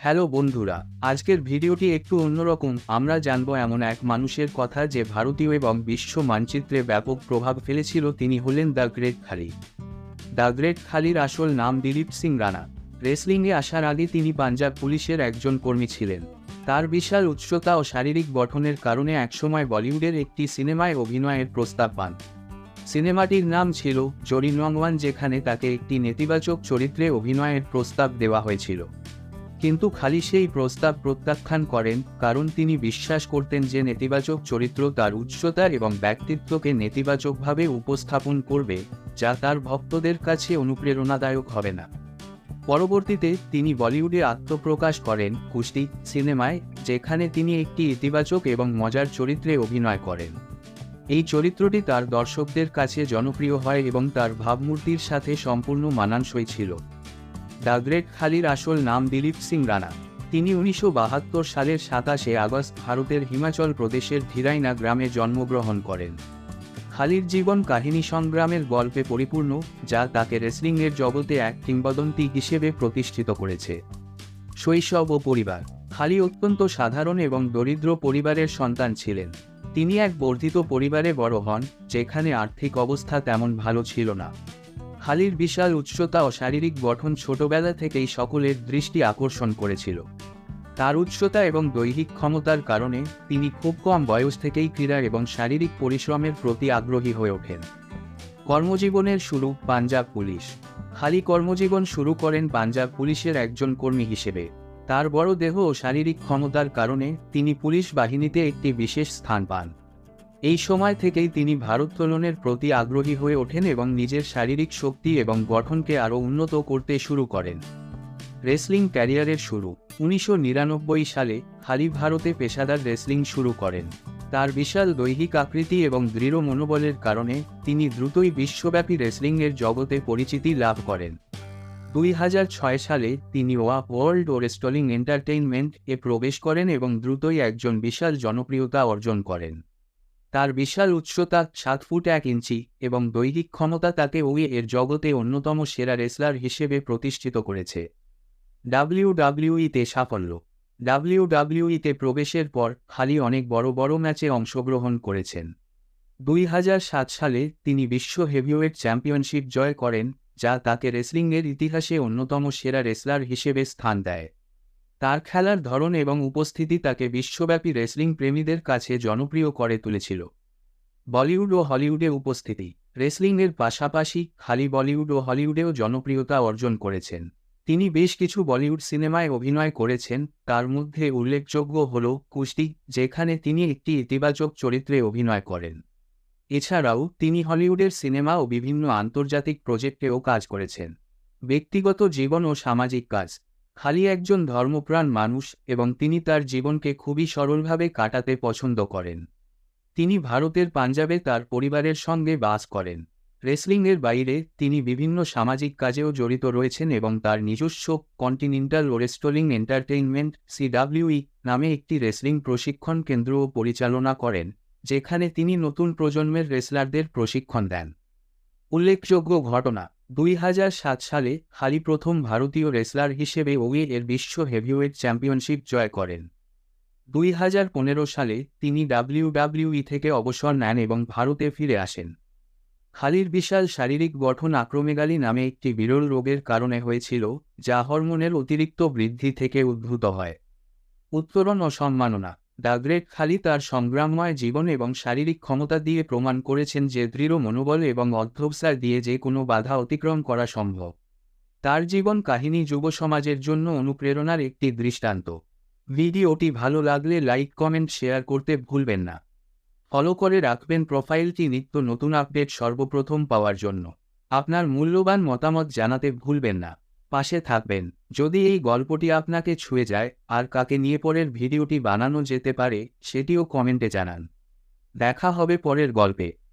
Hello বন্ধুরা, আজকের ভিডিওটি একটু অন্যরকম। আমরা জানব এমন এক মানুষের কথা যে ভারতীয় এবং বিশ্ব মানচিত্রে ব্যাপক প্রভাব ফেলেছিল। তিনি হলেন the great Khali. The great খালির আসল নাম দিলীপ সিং রানা। রেসলিংয়ে আসার আগে তিনি পাঞ্জাব পুলিশের একজন কর্মী ছিলেন। তার বিশাল উচ্চতা ও শারীরিক গঠনের কারণে একসময় বলিউডের একটি সিনেমায় অভিনয়ের প্রস্তাব পান। সিনেমাটির নাম ছিল জরি নংওয়ান যেখানে তাকে একটি নেতিবাচক চরিত্রে অভিনয়ের প্রস্তাব দেওয়া হয়েছিল। কিন্তু খালি সেই প্রস্তাব প্রত্যাখ্যান করেন কারণ তিনি বিশ্বাস করতেন যে নেতিবাচক চরিত্র তার উচ্চতা এবং ব্যক্তিত্বকে নেতিবাচকভাবে উপস্থাপন করবে, যা তার ভক্তদের কাছে অনুপ্রেরণাদায়ক হবে না। পরবর্তীতে তিনি বলিউডে আত্মপ্রকাশ করেন কুস্তি সিনেমায়, যেখানে তিনি একটি ইতিবাচক এবং মজার চরিত্রে অভিনয় করেন। এই চরিত্রটি তার দর্শকদের কাছে জনপ্রিয় হয় এবং তার ভাবমূর্তির সাথে সম্পূর্ণ মানানসই ছিল। দ্য গ্রেট খালির আসল নাম দিলীপ সিং রানা। তিনি উনিশশো বাহাত্তর সালের সাতাশে আগস্ট ভারতের হিমাচল প্রদেশের ধীরাইনা গ্রামে জন্মগ্রহণ করেন। খালির জীবন কাহিনী সংগ্রামের গল্পে পরিপূর্ণ, যা তাকে রেসলিংয়ের জগতে এক কিংবদন্তি হিসেবে প্রতিষ্ঠিত করেছে। শৈশব ও পরিবার। খালি অত্যন্ত সাধারণ এবং দরিদ্র পরিবারের সন্তান ছিলেন। তিনি এক বর্ধিত পরিবারে বড় হন, যেখানে আর্থিক অবস্থা তেমন ভালো ছিল না। খালির বিশাল উচ্চতা ও শারীরিক গঠন ছোটবেলা থেকেই সকলের দৃষ্টি আকর্ষণ করেছিল। তার উচ্চতা এবং দৈহিক ক্ষমতার কারণে তিনি খুব কম বয়স থেকেই ক্রীড়া এবং শারীরিক পরিশ্রমের প্রতি আগ্রহী হয়ে ওঠেন। কর্মজীবনের শুরু পাঞ্জাব পুলিশ। খালি কর্মজীবন শুরু করেন পাঞ্জাব পুলিশের একজন কর্মী হিসেবে। তার বড় দেহ ও শারীরিক ক্ষমতার কারণে তিনি পুলিশ বাহিনীতে একটি বিশেষ স্থান পান। এই সময় থেকেই তিনি ভারোত্তোলনের প্রতি আগ্রহী হয়ে ওঠেন এবং নিজের শারীরিক শক্তি এবং গঠনকে আরও উন্নত করতে শুরু করেন। রেসলিং ক্যারিয়ারের শুরু। উনিশশো নিরানব্বই সালে খালি ভারতে পেশাদার রেসলিং শুরু করেন। তার বিশাল দৈহিক আকৃতি এবং দৃঢ় মনোবলের কারণে তিনি দ্রুতই বিশ্বব্যাপী রেসলিংয়ের জগতে পরিচিতি লাভ করেন। দুই হাজার ছয় সালে তিনি ওয়া ওয়ার্ল্ড ও রেস্টলিং এন্টারটেইনমেন্ট এ প্রবেশ করেন এবং দ্রুতই একজন বিশাল জনপ্রিয়তা অর্জন করেন। তার বিশাল উচ্চতা সাত ফুট এক ইঞ্চি এবং দৈহিক ক্ষমতা তাকে ওই এর জগতে অন্যতম সেরা রেসলার হিসেবে প্রতিষ্ঠিত করেছে। ডাব্লিউডাব্লিউইতে সাফল্য। ডাব্লিউডাব্লিউইতে প্রবেশের পর খালি অনেক বড় বড় ম্যাচে অংশগ্রহণ করেছেন। দুই হাজার সাত সালে তিনি বিশ্ব হেভিওয়েট চ্যাম্পিয়নশিপ জয় করেন, যা তাকে রেসলিংয়ের ইতিহাসে অন্যতম সেরা রেসলার হিসেবে স্থান দেয়। তার খেলার ধরন এবং উপস্থিতি তাকে বিশ্বব্যাপী রেসলিং প্রেমীদের কাছে জনপ্রিয় করে তুলেছিল। বলিউড ও হলিউডে উপস্থিতি। রেসলিংয়ের পাশাপাশি খালি বলিউড ও হলিউডেও জনপ্রিয়তা অর্জন করেছেন। তিনি বেশ কিছু বলিউড সিনেমায় অভিনয় করেছেন, তার মধ্যে উল্লেখযোগ্য হল কুস্তি, যেখানে তিনি একটি ইতিবাচক চরিত্রে অভিনয় করেন। এছাড়াও তিনি হলিউডের সিনেমা ও বিভিন্ন আন্তর্জাতিক প্রজেক্টেও কাজ করেছেন। ব্যক্তিগত জীবন ও সামাজিক কাজ। খালি একজন ধর্মপ্রাণ মানুষ এবং তিনি তার জীবনকে খুবই সরলভাবে কাটাতে পছন্দ করেন। তিনি ভারতের পাঞ্জাবে তার পরিবারের সঙ্গে বাস করেন। রেসলিংয়ের বাইরে তিনি বিভিন্ন সামাজিক কাজেও জড়িত রয়েছেন এবং তার নিজস্ব কন্টিনেন্টাল রেস্টলিং এন্টারটেইনমেন্ট সিডাব্লিউই নামে একটি রেসলিং প্রশিক্ষণ কেন্দ্রও পরিচালনা করেন, যেখানে তিনি নতুন প্রজন্মের রেসলারদের প্রশিক্ষণ দেন। উল্লেখযোগ্য ঘটনা দুই হাজার সাত সালে খালি প্রথম ভারতীয় রেসলার হিসেবে ওয়ে এর বিশ্ব হেভিওয়েট চ্যাম্পিয়নশিপ জয় করেন। দুই হাজার পনেরো সালে তিনি ডাব্লিউডাব্লিউই থেকে অবসর নেন এবং ভারতে ফিরে আসেন। খালির বিশাল শারীরিক গঠন আক্রমেগালী নামে একটি বিরল রোগের কারণে হয়েছিল, যা হরমোনের অতিরিক্ত বৃদ্ধি থেকে উদ্ভূত হয়। উত্তরণ ও সম্মাননা দ্য খালি তার সংগ্রামময় জীবন এবং শারীরিক ক্ষমতা দিয়ে প্রমাণ করেছেন যে দৃঢ় মনোবল এবং অধ্যবসার দিয়ে যে কোনো বাধা অতিক্রম করা সম্ভব। তার জীবন কাহিনী যুব সমাজের জন্য অনুপ্রেরণার একটি দৃষ্টান্ত। ভিডিওটি ভালো লাগলে লাইক, কমেন্ট, শেয়ার করতে ভুলবেন না। ফলো করে রাখবেন প্রোফাইলটি নিত্য নতুন আপডেট সর্বপ্রথম পাওয়ার জন্য। আপনার মূল্যবান মতামত জানাতে ভুলবেন না। পাশে থাকবেন। যদি এই গল্পটি আপনাকে ছুঁয়ে যায় আর কাকে নিয়ে পরের ভিডিওটি বানানো যেতে পারে, সেটিও কমেন্টে জানান। দেখা হবে পরের গল্পে।